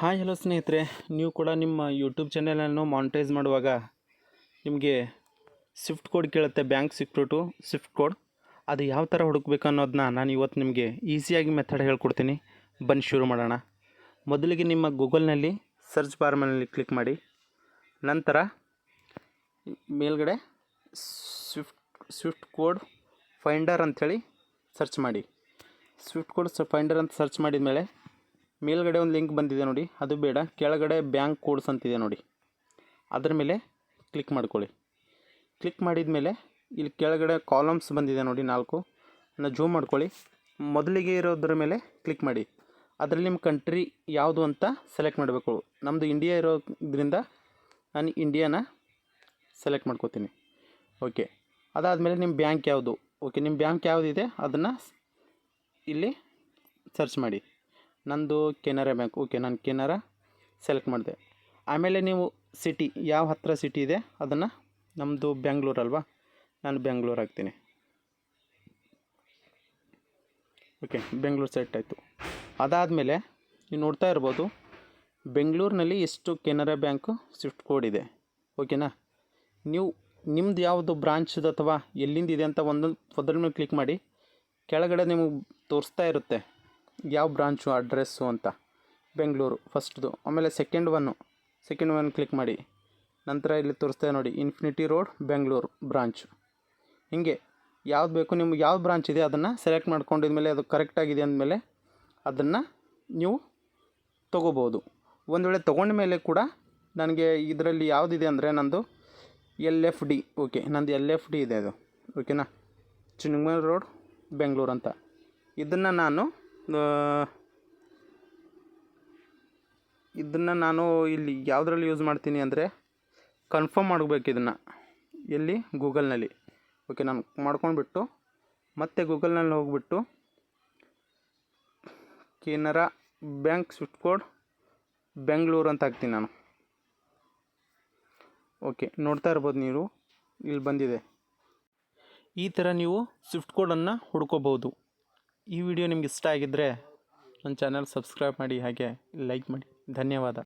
Hi hello ಸ್ನೇಹಿತರೆ, ನೀವು ಕೂಡ ನಿಮ್ಮ ಯೂಟ್ಯೂಬ್ ಚಾನೆಲನ್ನು ಮಾನಿಟೈಸ್ ಮಾಡುವಾಗ ನಿಮಗೆ ಸ್ವಿಫ್ಟ್ ಕೋಡ್ ಕೇಳುತ್ತೆ ಬ್ಯಾಂಕ್ ಸೀಕ್ರೆಟು ಸ್ವಿಫ್ಟ್ ಕೋಡ್ ಅದು ಯಾವ ಥರ ಹುಡುಕ್ಬೇಕು ಅನ್ನೋದನ್ನ ನಾನು ಇವತ್ತು ನಿಮಗೆ ಈಸಿಯಾಗಿ ಮೆಥಡ್ ಹೇಳ್ಕೊಡ್ತೀನಿ. ಬಂದು ಶುರು ಮಾಡೋಣ. ಮೊದಲಿಗೆ ನಿಮ್ಮ ಗೂಗಲ್ನಲ್ಲಿ ಸರ್ಚ್ ಬಾರ್ ಕ್ಲಿಕ್ ಮಾಡಿ. ನಂತರ ಮೇಲ್ಗಡೆ ಸ್ವಿಫ್ಟ್ ಸ್ವಿಫ್ಟ್ ಕೋಡ್ ಫೈಂಡರ್ ಅಂಥೇಳಿ ಸರ್ಚ್ ಮಾಡಿ. ಸ್ವಿಫ್ಟ್ ಕೋಡ್ ಫೈಂಡರ್ ಅಂತ ಸರ್ಚ್ ಮಾಡಿದ ಮೇಲೆ ಮೇಲ್ಗಡೆ ಒಂದು ಲಿಂಕ್ ಬಂದಿದೆ ನೋಡಿ, ಅದು ಬೇಡ. ಕೆಳಗಡೆ ಬ್ಯಾಂಕ್ ಕೋಡ್ಸ್ ಅಂತಿದೆ ನೋಡಿ. ಅದರ ಮೇಲೆ ಕ್ಲಿಕ್ ಮಾಡ್ಕೊಳ್ಳಿ. ಕ್ಲಿಕ್ ಮಾಡಿದ ಮೇಲೆ ಇಲ್ಲಿ ಕೆಳಗಡೆ ಕಾಲಮ್ಸ್ ಬಂದಿದೆ ನೋಡಿ ನಾಲ್ಕು. ಅದನ್ನ ಜೂಮ್ ಮಾಡ್ಕೊಳ್ಳಿ. ಮೊದಲಿಗೆ ಇರೋದ್ರ ಮೇಲೆ ಕ್ಲಿಕ್ ಮಾಡಿ. ಅದರಲ್ಲಿ ನಿಮ್ಮ ಕಂಟ್ರಿ ಯಾವುದು ಅಂತ ಸೆಲೆಕ್ಟ್ ಮಾಡಬೇಕು. ನಮ್ಮದು ಇಂಡಿಯಾ ಇರೋದ್ರಿಂದ ನಾನು ಇಂಡಿಯಾನ ಸೆಲೆಕ್ಟ್ ಮಾಡ್ಕೋತೀನಿ. ಓಕೆ. ಅದಾದಮೇಲೆ ನಿಮ್ಮ ಬ್ಯಾಂಕ್ ಯಾವುದು? ಓಕೆ, ನಿಮ್ಮ ಬ್ಯಾಂಕ್ ಯಾವುದಿದೆ? ಅದನ್ನು ಇಲ್ಲಿ ಸರ್ಚ್ ಮಾಡಿ. ನಂದು ಕೆನರಾ ಬ್ಯಾಂಕ್ ಓಕೆ ನಾನು ಕೆನರಾ ಸೆಲೆಕ್ಟ್ ಮಾಡಿದೆ. ಆಮೇಲೆ ನೀವು ಸಿಟಿ ಯಾವ ಹತ್ತಿರ ಸಿಟಿ ಇದೆ, ಅದನ್ನು ನಮ್ಮದು ಬೆಂಗ್ಳೂರು ಅಲ್ವಾ? ನಾನು ಬೆಂಗ್ಳೂರು ಹಾಕ್ತೀನಿ ಓಕೆ ಬೆಂಗಳೂರು ಸೆಟ್ ಆಯಿತು. ಅದಾದಮೇಲೆ ನೀವು ನೋಡ್ತಾ ಇರ್ಬೋದು ಬೆಂಗಳೂರಿನಲ್ಲಿ ಎಷ್ಟು ಕೆನರಾ ಬ್ಯಾಂಕು ಸ್ವಿಫ್ಟ್ ಕೋಡ್ ಇದೆ. ಓಕೆನಾ ನೀವು ನಿಮ್ಮದು ಯಾವುದು ಬ್ರಾಂಚ್ದು ಅಥವಾ ಎಲ್ಲಿಂದ ಇದೆ ಅಂತ ಒಂದೊಂದು ಅದ್ರ ಕ್ಲಿಕ್ ಮಾಡಿ. ಕೆಳಗಡೆ ನಿಮಗೆ ತೋರಿಸ್ತಾ ಇರುತ್ತೆ. ಯಾವ ಬ್ರಾಂಚು ಅಡ್ರೆಸ್ಸು ಅಂತ? ಬೆಂಗಳೂರು ಫಸ್ಟ್ದು. ಆಮೇಲೆ second one second one click ಮಾಡಿ. ನಂತರ ಇಲ್ಲಿ ತೋರಿಸ್ತೇವೆ ನೋಡಿ ಇನ್ಫಿನಿಟಿ ರೋಡ್ ಬೆಂಗಳೂರು ಬ್ರಾಂಚ್ ಹೀಗೆ ಯಾವ್ದು ಬೇಕು ನಿಮ್ಗೆ ಯಾವ ಬ್ರಾಂಚ್ ಇದೆ ಅದನ್ನು ಸೆಲೆಕ್ಟ್ ಮಾಡ್ಕೊಂಡಿದ್ಮೇಲೆ ಅದು ಕರೆಕ್ಟಾಗಿದೆ ಅಂದಮೇಲೆ ಅದನ್ನು ನೀವು ತೊಗೋಬೋದು. ಒಂದು ವೇಳೆ ತೊಗೊಂಡ ಮೇಲೆ ಕೂಡ ನನಗೆ ಇದರಲ್ಲಿ ಯಾವುದಿದೆ ಅಂದರೆ ನಂದು ಎಲ್ ಎಫ್ ಡಿ ಓಕೆ ನಂದು ಎಲ್ ಎಫ್ ಡಿ ಇದೆ ಅದು. ಓಕೆನಾ ಚಿನ್ಮಲ್ ರೋಡ್ ಬೆಂಗಳೂರು ಅಂತ. ಇದನ್ನು ನಾನು ಇದನ್ನು ನಾನು ಇಲ್ಲಿ ಯಾವುದ್ರಲ್ಲಿ ಯೂಸ್ ಮಾಡ್ತೀನಿ ಅಂದರೆ ಕನ್ಫರ್ಮ್ ಮಾಡಬೇಕು ಇದನ್ನು. ಎಲ್ಲಿ ಗೂಗಲ್ನಲ್ಲಿ. ಓಕೆ ನಾನು ಮಾಡ್ಕೊಂಡ್ಬಿಟ್ಟು ಮತ್ತೆ ಗೂಗಲ್ನಲ್ಲಿ ಹೋಗ್ಬಿಟ್ಟು Canara bank swift code Bengaluru ಅಂತ ಹಾಕ್ತೀನಿ ನಾನು. ಓಕೆ ನೋಡ್ತಾ ಇರ್ಬೋದು ನೀವು. ಇಲ್ಲಿ ಬಂದಿದೆ. ಈ ಥರ ನೀವು ಸ್ವಿಫ್ಟ್ ಕೋಡನ್ನು ಹುಡ್ಕೋಬೋದು ಈ ವಿಡಿಯೋ ನಿಮ್ಗೆ ಇಷ್ಟ ಆಗಿದ್ದರೆ ನನ್ನ ಚಾನಲ್ ಸಬ್ಸ್ಕ್ರೈಬ್ ಮಾಡಿ ಹಾಗೆ ಲೈಕ್ ಮಾಡಿ. ಧನ್ಯವಾದ.